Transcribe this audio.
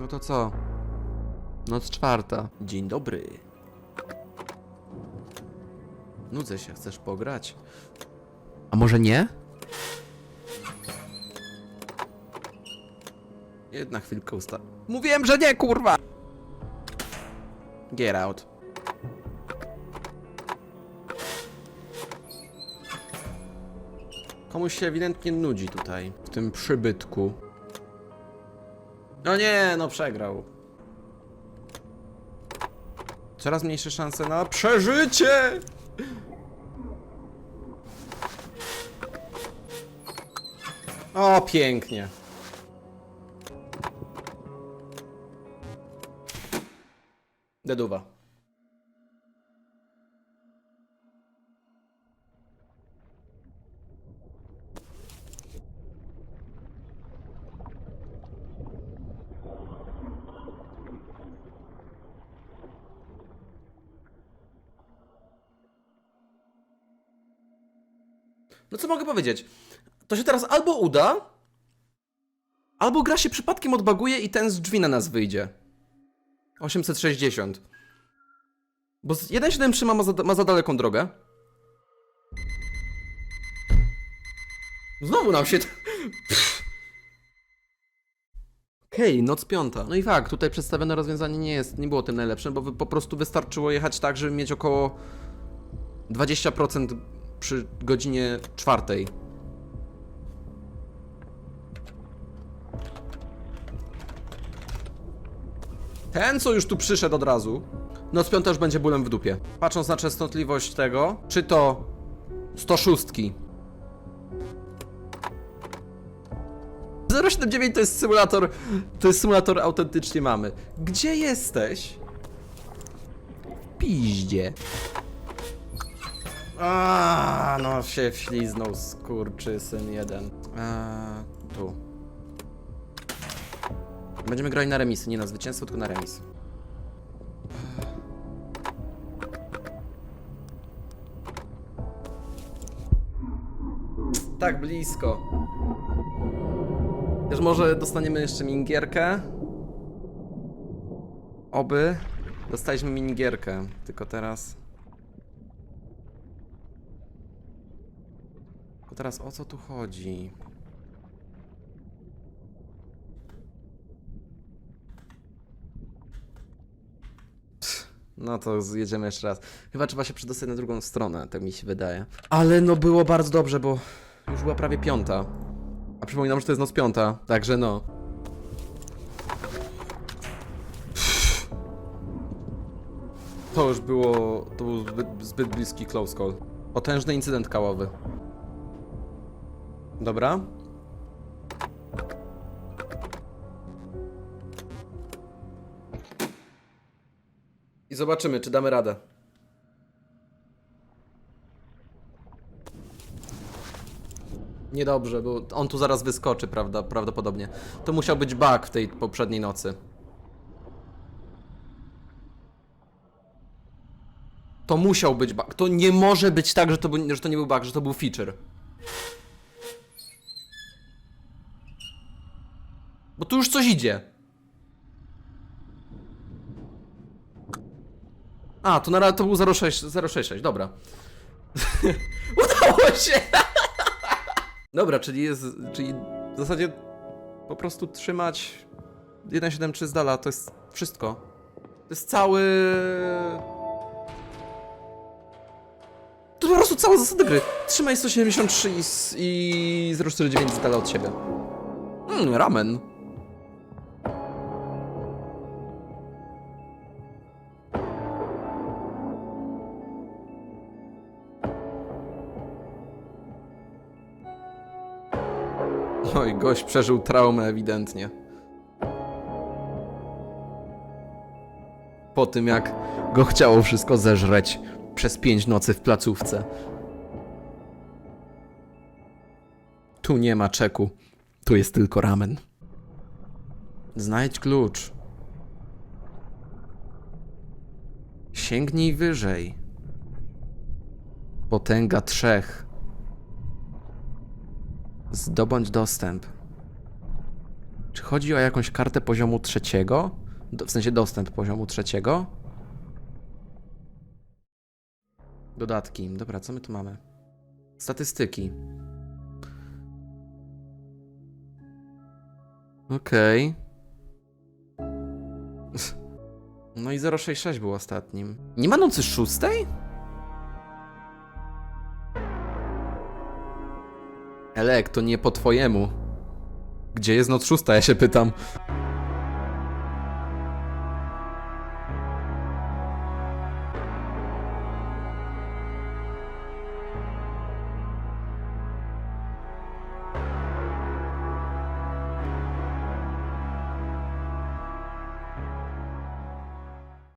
No to co? Noc czwarta. Dzień dobry. Nudzę się, chcesz pograć? A może nie? Jedna chwilkę usta... Mówiłem, że nie, kurwa! Get out. Komuś się ewidentnie nudzi tutaj, w tym przybytku. No nie, no przegrał. Coraz mniejsze szanse na przeżycie! O, pięknie. Deduwa. No co mogę powiedzieć? To się teraz albo uda, albo gra się przypadkiem odbaguje i ten z drzwi na nas wyjdzie. 860. Bo z 1.7.3 ma, za, ma za daleką drogę. Znowu nam się... Okej, noc piąta. No i fakt, tutaj przedstawione rozwiązanie nie jest, nie było tym najlepszym, bo po prostu wystarczyło jechać tak, żeby mieć około 20% przy godzinie czwartej. Ten, co już tu przyszedł od razu, noc piąta już będzie bólem w dupie. Patrząc na częstotliwość tego, czy to 106. 079 to jest symulator, to jest symulator autentycznie mamy. Gdzie jesteś? Piździe. A, no się wśliznął skurczysyn jeden. Eee, tu. Będziemy grali na remisy, nie na zwycięstwo, tylko na remis. Tak blisko. Też może dostaniemy jeszcze minigierkę. Oby. Dostaliśmy minigierkę, tylko teraz... Tylko teraz o co tu chodzi? Pff, No to zjedziemy jeszcze raz. Chyba trzeba się przedostać na drugą stronę, tak mi się wydaje. Ale no było bardzo dobrze, bo już była prawie piąta. A przypominam, że to jest noc piąta, także no. To już było. To był zbyt, zbyt bliski close call. Potężny incydent kałowy. Dobra. I zobaczymy, czy damy radę. Niedobrze, bo on tu zaraz wyskoczy, prawda, prawdopodobnie. To musiał być bug w tej poprzedniej nocy. To musiał być bug. To nie może być tak, że to, był, że to nie był bug, że to był feature. Bo tu już coś idzie. A, to na razie to był 06, 066, dobra. Udało się! Dobra, czyli jest, czyli w zasadzie po prostu trzymać 1.7.3 z dala, to jest wszystko. To jest cały... To po prostu cała zasada gry. Trzymaj 173 i, i 049 z dala od siebie. Mmm, ramen. Oj, gość przeżył traumę ewidentnie. Po tym jak go chciało wszystko zeżreć przez pięć nocy w placówce. Tu nie ma czeku. Tu jest tylko ramen. Znajdź klucz. Sięgnij wyżej. Potęga trzech. Zdobądź dostęp. Czy chodzi o jakąś kartę poziomu trzeciego? Do, w sensie dostęp poziomu trzeciego? Dodatki. Dobra, co my tu mamy? Statystyki. Okej. No i 066 był ostatnim. Nie ma nocy szóstej? Elek, to nie po twojemu. Gdzie jest noc szósta, ja się pytam.